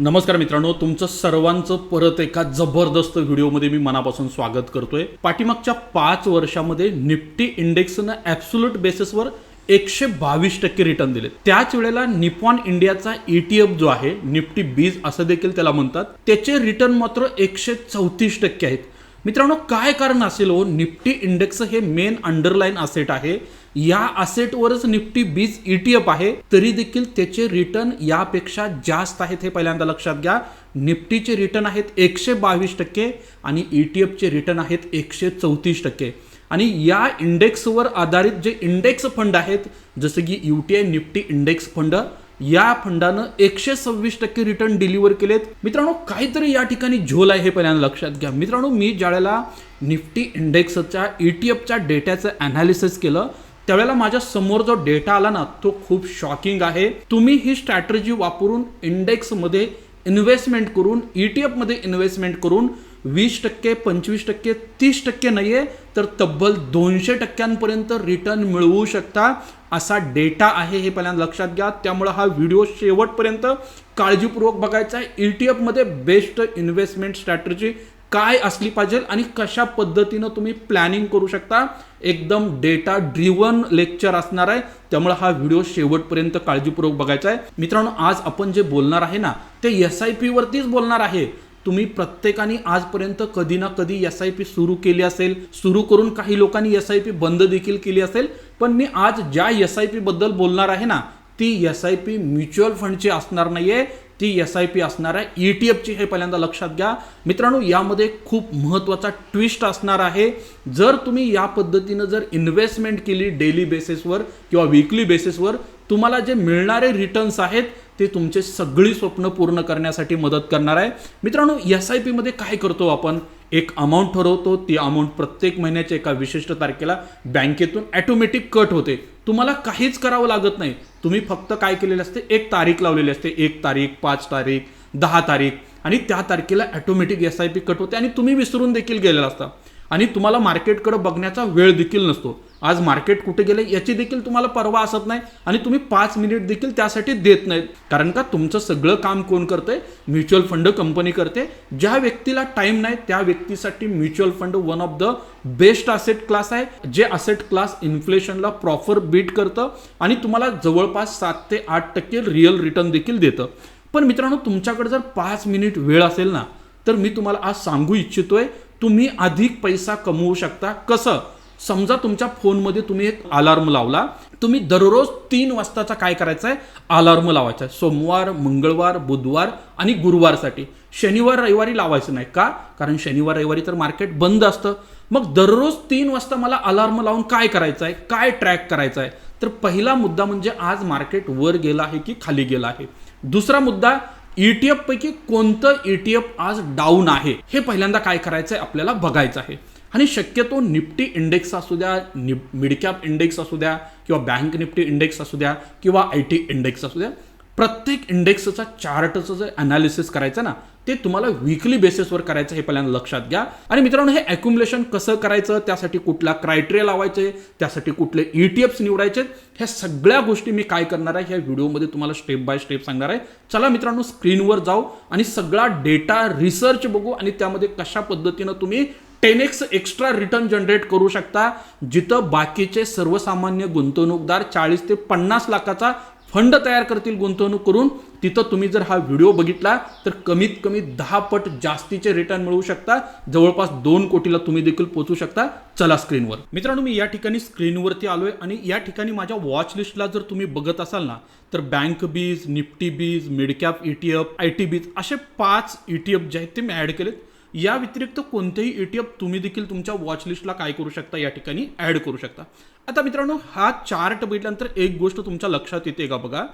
नमस्कार मित्रांनो तुमचं सर्वांचं परत एका जबरदस्त व्हिडिओमध्ये मी मनापासून स्वागत करतोय. पाठीमागच्या पाच वर्षामध्ये निफ्टी इंडेक्सनं ॲब्सोल्यूट बेसिसवर एकशे बावीस टक्के रिटर्न दिले त्याच वेळेला निपॉन इंडियाचा ईटीएफ जो आहे निफ्टी बीज असं देखील त्याला म्हणतात त्याचे रिटर्न मात्र एकशे चौतीस टक्के आहेत. मित्रांनो काय कारण असेल हो? निफ्टी इंडेक्स हे मेन अंडरलाईन असेट आहे. या असेटवरच निफ्टी बीज ईटीएफ आहे तरी देखील त्याचे रिटर्न यापेक्षा जास्त आहेत हे पहिल्यांदा लक्षात घ्या. निफ्टीचे रिटर्न आहेत एकशे बावीस टक्के आणि ईटीएफचे रिटर्न आहेत एकशे चौतीस टक्के. आणि या इंडेक्सवर आधारित जे इंडेक्स फंड आहेत जसं की U T I Nifty index fund या फंडानं एकशे सव्वीस टक्के रिटर्न डिलिव्हर केलेत. मित्रांनो काहीतरी या ठिकाणी झोल आहे हे पहिल्यांदा लक्षात घ्या. मित्रांनो मी ज्यावेळेला निफ्टी इंडेक्सच्या ई टी एफच्या डेटाचं अनालिसिस केलं त्यावेळेला माझ्यासमोर जो डेटा आला ना तो खूप शॉकिंग आहे. तुम्ही ही स्ट्रॅटर्जी वापरून इंडेक्समध्ये इन्व्हेस्टमेंट करून ई टी एफमध्ये इन्व्हेस्टमेंट करून वीस टक्के पंचवीस टक्के तीस टक्के नाही आहे तर तब्बल दोनशे टक्क्यांपर्यंत रिटर्न मिळवू शकता. असा डेटा आहे हे पहिल्यांदा लक्षात घ्या. त्यामुळे हा व्हिडिओ शेवटपर्यंत काळजीपूर्वक बघायचा आहे. ई टी एफमध्ये बेस्ट इन्व्हेस्टमेंट स्ट्रॅटर्जी काय असली पाहिजे आणि कशा पद्धतीनं तुम्ही प्लॅनिंग करू शकता. एकदम डेटा ड्रिवन लेक्चर असणार आहे. त्यामुळे हा व्हिडिओ शेवटपर्यंत काळजीपूर्वक बघायचा आहे. मित्रांनो आज आपण जे बोलणार आहे ना ते एस आय पी वरतीच बोलणार आहे. तुम्ही प्रत्येकाने आजपर्यंत कधी ना कधी एस आय पी सुरू केली असेल सुरू करून काही लोकांनी एस आय पी बंद देखील केली असेल पण मी आज ज्या एस आय पी बद्दल बोलणार आहे ना ती एस आय पी म्युच्युअल फंडची असणार नाहीये. ती एस आय पी असणार आहे. ई टी एफची हे पहिल्यांदा लक्षात घ्या. मित्रांनो यामध्ये खूप महत्त्वाचा ट्विस्ट असणार आहे. जर तुम्ही या पद्धतीनं जर इन्व्हेस्टमेंट केली डेली बेसिसवर किंवा वीकली बेसिसवर तुम्हाला जे मिळणारे रिटर्न्स आहेत ते तुमचे सगळी स्वप्न पूर्ण करण्यासाठी मदत करणार आहे. मित्रांनो एस आय पीमध्ये काय करतो आपण? एक अमाऊंट ठरवतो ती अमाऊंट प्रत्येक महिन्याच्या एका विशिष्ट तारखेला बँकेतून ॲटोमॅटिक कट होते. तुम्हाला काहीच करावं लागत नाही. तुम्ही फक्त काय केलेलं असते? एक तारीख लावलेली असते. एक तारीख पाच तारीख दहा तारीख. आणि त्या तारखेला automatic S I P cut होते आणि तुम्ही विसरून देखील गेलेला असता. आणि तुम्हाला मार्केटकडे बघण्याचा वेळ देखील नसतो. आज मार्केट कुठे गेले याची देखील तुम्हाला परवा असत नाही आणि तुम्ही पाच मिनिट देखील त्यासाठी देत नाहीत. कारण का तुमचं सगळं काम कोण करतंय? म्युच्युअल फंड कंपनी करते. ज्या व्यक्तीला टाईम नाही त्या व्यक्तीसाठी mutual fund one of the best asset class आहे जे असेट क्लास इन्फ्लेशनला प्रॉपर बीट करतं आणि तुम्हाला जवळपास सात ते आठ टक्के रिअल रिटर्न देखील देतं. पण मित्रांनो तुमच्याकडे जर पाच मिनिट वेळ असेल ना तर मी तुम्हाला आज सांगू इच्छितोय तुम्ही अधिक पैसा कमवू शकता. कसं? समजा तुमच्या फोनमध्ये तुम्ही एक अलार्म लावला तुम्ही दररोज तीन वाजताचा काय करायचा आहे अलार्म लावायचा आहे सोमवार मंगळवार बुधवार आणि गुरुवारसाठी. शनिवार रविवारी लावायचं नाही का? कारण शनिवार रविवारी तर मार्केट बंद असतं. मग दररोज तीन वाजता मला अलार्म लावून काय करायचं आहे काय ट्रॅक करायचं आहे तर पहिला मुद्दा म्हणजे आज मार्केट वर गेला आहे की खाली गेला आहे? दुसरा मुद्दा ईटीएफ पैकी कोणतं ईटीएफ आज डाऊन आहे? हे पहिल्यांदा काय करायचं आहे आपल्याला बघायचं आहे. आणि शक्यतो निफ्टी इंडेक्स असू द्या निप मिडकॅप इंडेक्स असू द्या किंवा बँक निफ्टी इंडेक्स असू द्या किंवा आय टी इंडेक्स असू द्या प्रत्येक इंडेक्सचा चार्टचं जे अनालिसिस करायचं ना ते तुम्हाला विकली बेसिसवर करायचं हे पहिल्यांदा लक्षात घ्या. आणि मित्रांनो हे अॅक्युमुलेशन कसं करायचं त्यासाठी कुठला क्रायटेरिया लावायचे त्यासाठी कुठले ई टी एफ्स निवडायचे ह्या सगळ्या गोष्टी मी काय करणार आहे ह्या व्हिडिओमध्ये तुम्हाला स्टेप बाय स्टेप सांगणार आहे. चला मित्रांनो स्क्रीनवर जाऊ आणि सगळा डेटा रिसर्च बघू आणि त्यामध्ये कशा पद्धतीनं तुम्ही ten X extra return generate करू शकता जिथं बाकीचे सर्वसामान्य गुंतवणूकदार चाळीस ते पन्नास लाखाचा फंड तयार करतील गुंतवणूक करून. तिथं तुम्ही जर हा व्हिडिओ बघितला तर कमीत कमी दहा पट जास्तीचे रिटर्न मिळवू शकता. जवळपास दोन कोटीला तुम्ही देखील पोहोचू शकता. चला स्क्रीनवर मित्रांनो मी या ठिकाणी स्क्रीनवरती आलोय आणि या ठिकाणी माझ्या वॉच लिस्टला जर तुम्ही बघत असाल ना तर bank BeES Nifty BeES midcap E T F I T BeES असे पाच ई टी एफ जे आहेत ते मी ॲड केलेत. या व्यतिरिक्त कोणतेही ए टी एफ तुम्ही देखील तुमच्या वॉच लिस्टला काय करू शकता या ठिकाणी ॲड करू शकता. आता मित्रांनो हा चार्ट बघितल्यानंतर एक गोष्ट तुमच्या लक्षात येते का बघा?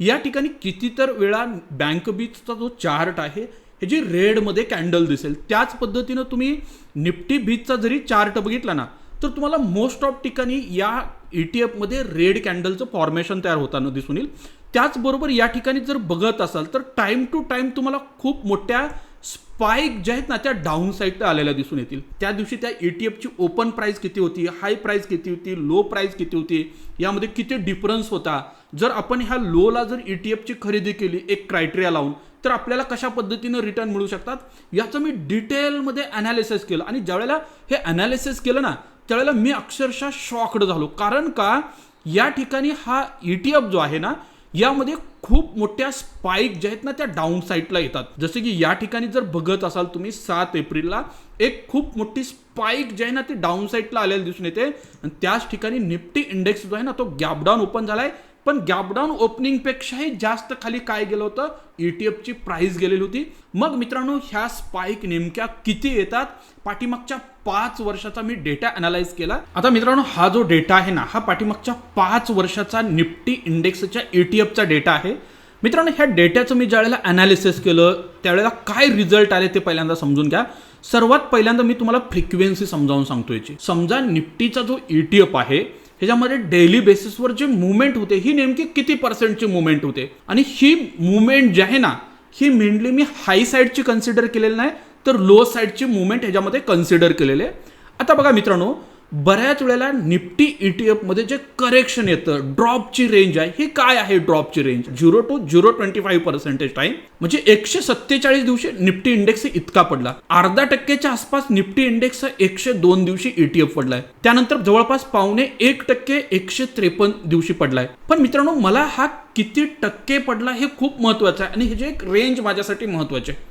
या ठिकाणी कितीतर वेळा बँक बीचचा जो चार्ट आहे हे जी रेडमध्ये कॅन्डल दिसेल त्याच पद्धतीनं तुम्ही निफ्टी बीचचा जरी चार्ट बघितला ना तर तुम्हाला मोस्ट ऑफ ठिकाणी या ई टी एफमध्ये रेड कॅन्डलचं फॉर्मेशन तयार होताना दिसून येईल. त्याचबरोबर या ठिकाणी जर बघत असाल तर टाईम टू टाईम तुम्हाला खूप मोठ्या स्पाईक जे आहेत ना त्या डाऊन साईडला आलेल्या दिसून येतील. त्या दिवशी त्या ए टी एफची ओपन प्राईस किती होती हाय प्राईस किती होती लो प्राईस किती होती यामध्ये किती डिफरन्स होता. जर आपण ह्या लोला जर ए टी एफची खरेदी केली एक क्रायटेरिया लावून तर आपल्याला कशा पद्धतीनं रिटर्न मिळू शकतात? याचं मी डिटेलमध्ये अनालिसिस केलं. आणि ज्यावेळेला हे अनालिसिस केलं ना त्यावेळेला मी अक्षरशः शॉक्ड झालो. कारण का? या ठिकाणी हा ई टी एफ जो आहे ना यामध्ये खूप मोठ्या स्पाईक ज्या आहेत ना त्या डाऊन साईडला येतात. जसे की या ठिकाणी जर बघत असाल तुम्ही सात एप्रिलला एक खूप मोठी स्पाईक जी आहे ना ती डाऊन साईडला आलेली दिसून येते. आणि त्याच ठिकाणी निफ्टी इंडेक्स जो आहे ना तो गॅप डाऊन ओपन झालाय. पण गॅपडाऊन ओपनिंगपेक्षाही जास्त खाली काय गेलं होतं? E ईटीएफची प्राइस गेलेली होती. मग मित्रांनो ह्या स्पाईक नेमक्या किती येतात? पाठीमागच्या पाच वर्षाचा मी डेटा अनालाइज केला. आता मित्रांनो हा जो डेटा आहे ना हा पाठीमागच्या पाच वर्षाचा निफ्टी इंडेक्सच्या ईटीएफचा डेटा आहे. मित्रांनो ह्या डेटाचं मी ज्यावेळेला अनालिसिस केलं त्यावेळेला काय रिझल्ट आले ते पहिल्यांदा समजून घ्या. सर्वात पहिल्यांदा मी तुम्हाला फ्रिक्वेन्सी समजावून सांगतो याची. समजा निफ्टीचा जो ईटीएफ आहे ह्याच्यामध्ये डेली बेसिसवर जे मुवमेंट होते ही नेमकी किती पर्सेंटची मुवमेंट होते? आणि ही मुवमेंट जी आहे ना ही मेनली मी हाय साईडची कन्सिडर केलेली नाही तर लो साईडची मुवमेंट ह्याच्यामध्ये कन्सिडर केलेले आहे. आता बघा मित्रांनो बऱ्याच वेळेला निफ्टी ईटीएफमध्ये जे करेक्शन येतं ड्रॉपची रेंज आहे ही काय आहे ड्रॉपची range zero two zero twenty five percentage time म्हणजे एकशे सत्तेचाळीस दिवशी निफ्टी इंडेक्स इतका पडला. अर्धा टक्क्याच्या आसपास निफ्टी इंडेक्स एकशे दोन दिवशी ईटीएफ पडलाय. त्यानंतर जवळपास पावणे एक टक्के एकशे त्रेपन्न दिवशी पडलाय. पण मित्रांनो मला हा किती टक्के पडला हे खूप महत्वाचं आहे. आणि हे जे एक रेंज माझ्यासाठी महत्त्वाचे आहे.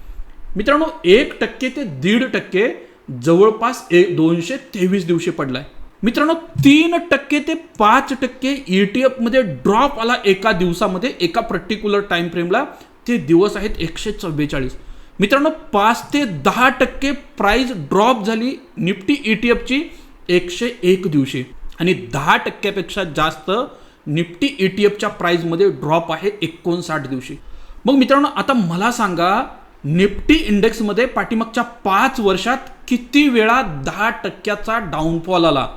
मित्रांनो एक टक्के ते दीड टक्के जवळपास एक दोनशे तेवीस दिवशी पडलाय. मित्रांनो तीन टक्के ते पाच टक्के ई टी एफमध्ये ड्रॉप आला एका दिवसामध्ये एका पर्टिक्युलर टाइम फ्रेमला ते दिवस आहेत एकशे चव्वेचाळीस. मित्रांनो पाच ते दहा टक्के प्राईज ड्रॉप झाली निफ्टी ईटीएफची एकशे एक दिवशी. आणि दहा टक्क्यापेक्षा जास्त निफ्टी ईटीएफच्या प्राईजमध्ये ड्रॉप आहे एकोणसाठ दिवशी. मग मित्रांनो आता मला सांगा निफ्टी इंडेक्समध्ये पाठीमागच्या पाच वर्षात किती वेळा दहा टक्क्याचा डाऊनफॉल आला?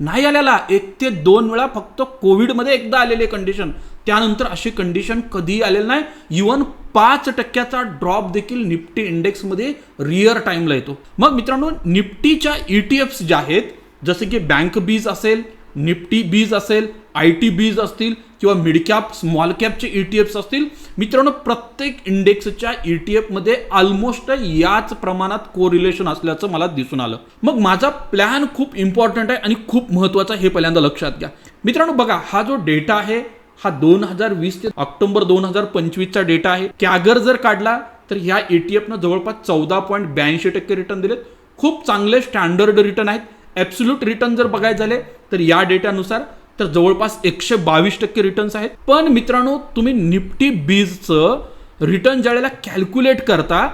नाही आलेला एक ते दोन वेळा फक्त कोविडमध्ये एकदा आलेले कंडिशन त्यानंतर अशी कंडिशन कधीही आलेली नाही. इवन पाच टक्क्याचा ड्रॉप देखील निफ्टी इंडेक्समध्ये रिअर टाईमला येतो. मग मित्रांनो निफ्टीच्या ई टी एफ्स ज्या आहेत जसे की बँक बीज असेल निफ्टी बीज असेल आय टी बीज असतील किंवा मिड कॅप स्मॉल कॅपचे ई टी एफ्स असतील मित्रांनो प्रत्येक इंडेक्सच्या ई टी एफमध्ये ऑलमोस्ट याच प्रमाणात को रिलेशन असल्याचं मला दिसून आलं. मग माझा प्लॅन खूप इम्पॉर्टंट आहे आणि खूप महत्त्वाचा आहे हे पहिल्यांदा लक्षात घ्या. मित्रांनो बघा हा जो डेटा आहे हा दोन हजार वीस ते ऑक्टोबर दोन हजार पंचवीसचा डेटा आहे. कॅगर जर काढला तर ह्या ई टी एफनं जवळपास चौदा पॉईंट ब्याऐंशी टक्के रिटर्न दिलेत. खूप चांगले स्टँडर्ड रिटर्न आहेत. ॲब्सोल्यूट रिटर्न जर बघायचे झाले तर या डेटानुसार तर जवळपास एकशे बावीस टक्के रिटर्न्स आहेत. पण मित्रांनो तुम्ही निफ्टी बीजचं रिटर्न ज्यावेळेला कॅल्क्युलेट करता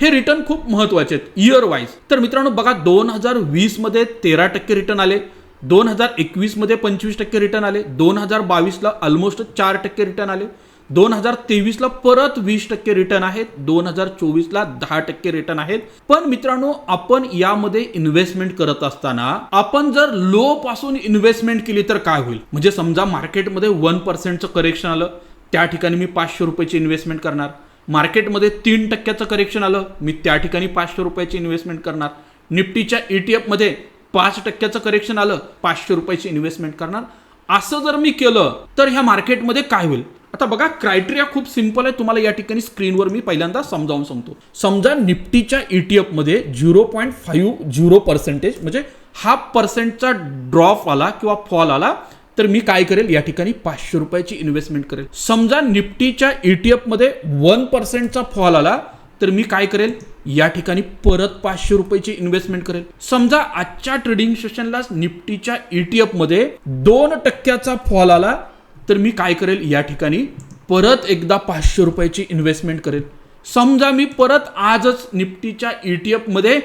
हे रिटर्न खूप महत्त्वाचे आहेत इयर वाईज तर मित्रांनो बघा दोन हजार वीसमध्ये तेरा टक्के रिटर्न आले दोन हजार एकवीसमध्ये पंचवीस टक्के रिटर्न आले दोन हजार बावीसला ऑलमोस्ट चार टक्के रिटर्न आले. दोन हजार तेवीसला परत वीस टक्के रिटर्न आहेत. दोन हजार चोवीसला दहा टक्के रिटर्न आहेत. पण मित्रांनो आपण यामध्ये इन्व्हेस्टमेंट करत असताना आपण जर लो पासून इन्व्हेस्टमेंट केली तर काय होईल? म्हणजे समजा मार्केटमध्ये वन पर्सेंटचं करेक्शन आलं. त्या ठिकाणी मी पाचशे रुपयाची इन्व्हेस्टमेंट करणार. मार्केटमध्ये तीन टक्क्याचं करेक्शन आलं. मी त्या ठिकाणी पाचशे रुपयाची इन्व्हेस्टमेंट करणार. निफ्टीच्या E ईटीएफमध्ये पाच टक्क्याचं करेक्शन आलं. पाचशे रुपयाची इन्व्हेस्टमेंट करणार. असं जर मी केलं तर ह्या मार्केटमध्ये काय होईल? आता बघा क्रायटेरिया खूप सिंपल आहे तुम्हाला या ठिकाणी स्क्रीनवर मी पहिल्यांदा समजावून सांगतो. समजा निफ्टीच्या ईटीएफमध्ये zero point five zero percentage म्हणजे हाफ पर्सेंटचा ड्रॉप आला किंवा फॉल आला तर मी काय करेल? या ठिकाणी पाचशे रुपयाची इन्व्हेस्टमेंट करेल. समजा निफ्टीच्या ईटीएफमध्ये वन पर्सेंटचा फॉल आला तर मी काय करेल? या ठिकाणी परत पाचशे रुपयाची इन्व्हेस्टमेंट करेल. समजा आजच्या ट्रेडिंग सेशनला निफ्टीच्या ईटीएफमध्ये दोन टक्क्याचा फॉल आला तर मी काय करेल? या ठिकाणी परत एकदा पाचशे रुपयाची इन्व्हेस्टमेंट करेल. समजा मी परत आजच निफ्टीच्या टी एफमध्ये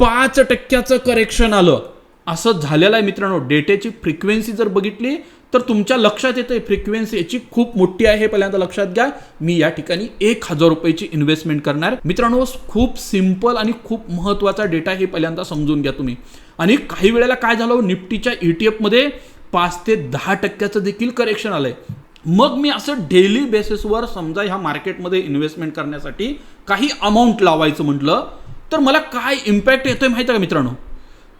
पाच टक्क्याचं करेक्शन आलं. असं झालेलं आहे मित्रांनो. डेटेची फ्रिक्वेन्सी जर बघितली तर तुमच्या लक्षात येते फ्रिक्वेन्सी याची खूप मोठी आहे हे पहिल्यांदा लक्षात घ्या. मी या ठिकाणी एक हजार रुपयाची इन्व्हेस्टमेंट करणार. मित्रांनो खूप सिंपल आणि खूप महत्त्वाचा डेटा हे पहिल्यांदा समजून घ्या तुम्ही. आणि काही वेळेला काय झालं? निफ्टीच्या टी मध्ये पाच ते दहा टक्क्याचं देखील करेक्शन आलं आहे मग मी असं डेली बेसिसवर समजा ह्या मार्केटमध्ये इन्व्हेस्टमेंट करण्यासाठी काही अमाऊंट लावायचं म्हटलं तर मला काय इम्पॅक्ट येतोय माहिती आहे का मित्रांनो?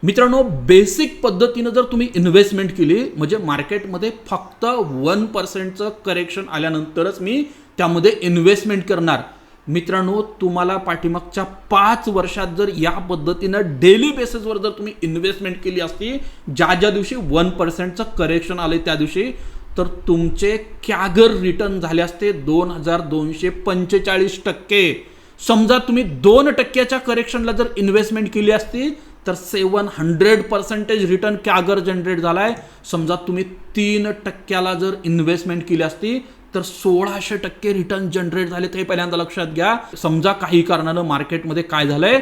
मित्रांनो बेसिक पद्धतीनं जर तुम्ही इन्व्हेस्टमेंट केली म्हणजे मार्केटमध्ये फक्त वन पर्सेंटचं करेक्शन आल्यानंतरच मी त्यामध्ये इन्व्हेस्टमेंट करणार. मित्रांनो तुम्हाला पाठीमागच्या पाच वर्षात जर या पद्धतीनं डेली बेसिसवर जर तुम्ही इन्व्हेस्टमेंट केली असती ज्या ज्या दिवशी वन पर्सेंटचं करेक्शन आले त्या दिवशी तर तुमचे कॅगर रिटर्न झाले असते दोन हजार दोनशे पंचेचाळीस टक्के. समजा तुम्ही दोन टक्क्याच्या करेक्शनला जर इन्व्हेस्टमेंट केली असती तर seven hundred percentage return CAGR generate झालाय. समजा तुम्ही तीन टक्क्याला जर इन्व्हेस्टमेंट केली असती तर सोळाशे टक्के रिटर्न जनरेट झाले ते पहिल्यांदा लक्षात घ्या. समजा काही कारणानं मार्केटमध्ये काय झालंय?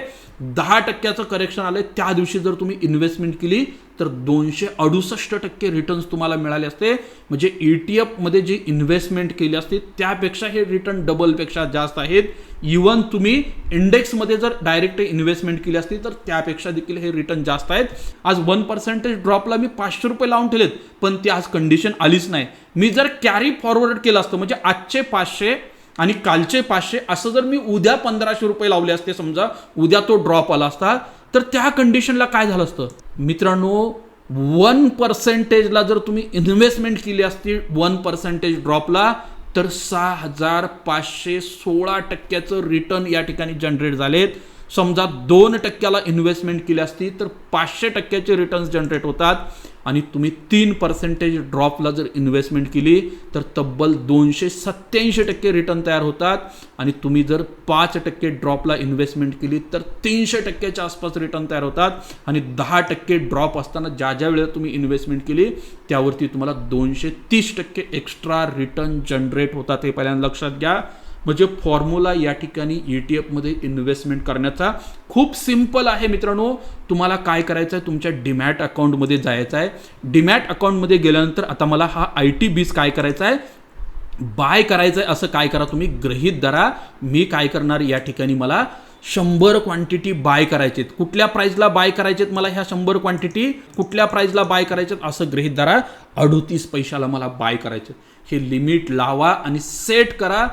दहा टक्क्याचं करेक्शन आलं त्या दिवशी जर तुम्ही इन्व्हेस्टमेंट केली तर दोनशे अडुसष्ट टक्के रिटर्न्स तुम्हाला मिळाले असते. म्हणजे ई टी एफमध्ये जी इन्व्हेस्टमेंट केली असते त्यापेक्षा हे रिटर्न डबलपेक्षा जास्त आहेत. इवन तुम्ही इंडेक्समध्ये जर डायरेक्ट इन्व्हेस्टमेंट केली असती तर त्यापेक्षा देखील हे रिटर्न जास्त आहेत. आज वन पर्सेंटेज ड्रॉपला मी पाचशे रुपये लावून ठेवलेत पण ती आज कंडिशन आलीच नाही. मी जर कॅरी फॉरवर्ड केलं असतं म्हणजे आजचे पाचशे आणि कालचे पाचशे असं जर मी उद्या पंधराशे रुपये लावले असते समजा उद्या तो ड्रॉप आला असता तर त्या कंडिशनला काय झालं असतं? मित्रांनो वन पर्सेंटेजला जर तुम्ही इन्व्हेस्टमेंट केली असती वन पर्सेंटेज ड्रॉपला तर सहा हजार पाचशे सोळा टक्क्याचं रिटर्न या ठिकाणी जनरेट झालेत. समजा दोन टक्क्याला इन्व्हेस्टमेंट केली असती तर पाचशे टक्क्याचे रिटर्न्स जनरेट होतात. आणि तुम्ही तीन पर्सेंटेज ड्रॉपला जर इन्व्हेस्टमेंट केली तर तब्बल दोनशे सत्याऐंशी टक्के रिटर्न तयार होतात. आणि तुम्ही जर पाच टक्के ड्रॉपला इन्व्हेस्टमेंट केली तर तीनशे टक्क्याच्या आसपास रिटर्न तयार होतात. आणि दहा टक्के ड्रॉप असताना ज्या ज्या वेळेला तुम्ही इन्व्हेस्टमेंट केली त्यावरती तुम्हाला दोनशे तीस टक्के एक्स्ट्रा रिटर्न जनरेट होतात हे पहिल्यांदा लक्षात घ्या. म्हणजे फॉर्म्युला या ठिकाणी ई टी एफमध्ये इन्व्हेस्टमेंट करण्याचा खूप सिंपल आहे मित्रांनो. तुम्हाला काय करायचं आहे तुमच्या डीमॅट अकाउंटमध्ये जायचं आहे डीमॅट अकाउंटमध्ये गेल्यानंतर आता मला हा आय टी बीज काय करायचा आहे बाय करायचं आहे असं काय करा तुम्ही? गृहीत धरा. मी काय करणार? या ठिकाणी मला शंभर क्वांटिटी बाय करायचेत. कुठल्या प्राईजला बाय करायचेत मला ह्या शंभर क्वांटिटी कुठल्या प्राईजला बाय करायचेत? असं गृहीत धरा. अडोतीस पैशाला मला बाय करायचे हे लिमिट लावा आणि सेट करा.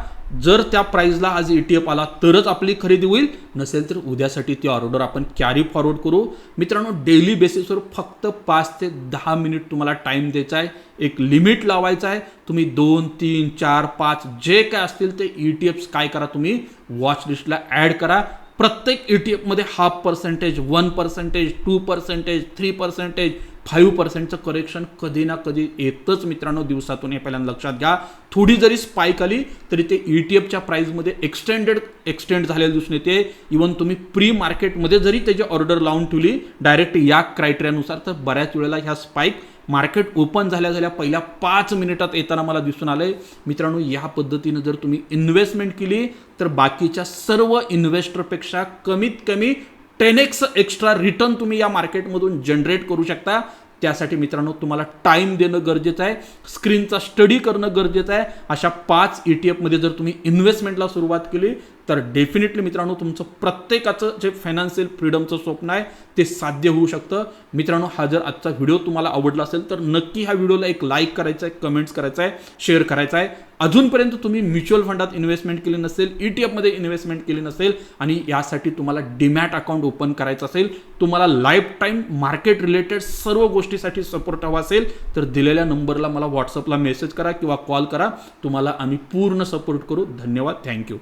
जर त्या प्राईजला आज ई टी एफ आला तरच आपली खरेदी होईल. नसेल तर उद्यासाठी ती ऑर्डर आपण कॅरी फॉरवर्ड करू. मित्रांनो डेली बेसिसवर फक्त पाच ते दहा मिनिट तुम्हाला टाईम द्यायचा आहे. एक लिमिट लावायचं आहे. तुम्ही दोन तीन चार पाच जे काय असतील ते ई टी एफ्स काय करा तुम्ही? वॉच लिस्टला ॲड करा. प्रत्येक E T एफमध्ये half percentage one percentage two percentage three percentage five पर्सेंटचं correction कधी ना कधी येतच मित्रांनो दिवसातून. हे पहिल्यांदा लक्षात घ्या. थोडी जरी स्पाईक आली तरी ते ई टी एफच्या प्राईजमध्ये एक्सटेंडेड एक्सटेंड झालेलं दिसून येते. इवन तुम्ही प्री मार्केटमध्ये जरी त्याची ऑर्डर लावून ठेवली डायरेक्ट या क्रायटेरियानुसार तर बऱ्याच वेळेला ह्या स्पाईक मार्केट ओपन झाल्या झाल्या पहिल्या पाच मिनिटात येताना मला दिसून आलंय. मित्रांनो या पद्धतीनं जर तुम्ही इन्व्हेस्टमेंट केली तर बाकीच्या सर्व इन्व्हेस्टरपेक्षा कमीत कमी टेन एक्स एक्स्ट्रा रिटर्न तुम्ही या मार्केटमधून जनरेट करू शकता. त्यासाठी मित्रांनो तुम्हाला टाईम देणं गरजेचं आहे. स्क्रीनचा स्टडी करणं गरजेचं आहे. अशा पाच ई टी एफमध्ये जर तुम्ही इन्व्हेस्टमेंटला सुरुवात केली तर डेफिनेटली मित्रांनो तुमचं प्रत्येकाचं जे फायनान्शियल फ्रीडमचं स्वप्न आहे ते साध्य होऊ शकतं. मित्रांनो हा जर आजचा व्हिडिओ तुम्हाला आवडला असेल तर नक्की ह्या व्हिडिओला एक लाईक करायचा आहे कमेंट्स करायचा आहे शेअर करायचा आहे अजूनपर्यंत तुम्ही म्युच्युअल फंडात इन्व्हेस्टमेंट केली नसेल ई टी एफमध्ये इन्व्हेस्टमेंट केली नसेल आणि यासाठी तुम्हाला डीमॅट अकाउंट ओपन करायचं असेल तुम्हाला लाईफ टाईम मार्केट रिलेटेड सर्व गोष्टीसाठी सपोर्ट हवा असेल तर दिलेल्या नंबरला मला व्हॉट्सअपला मेसेज करा किंवा कॉल करा. तुम्हाला आम्ही पूर्ण सपोर्ट करू. धन्यवाद. थँक्यू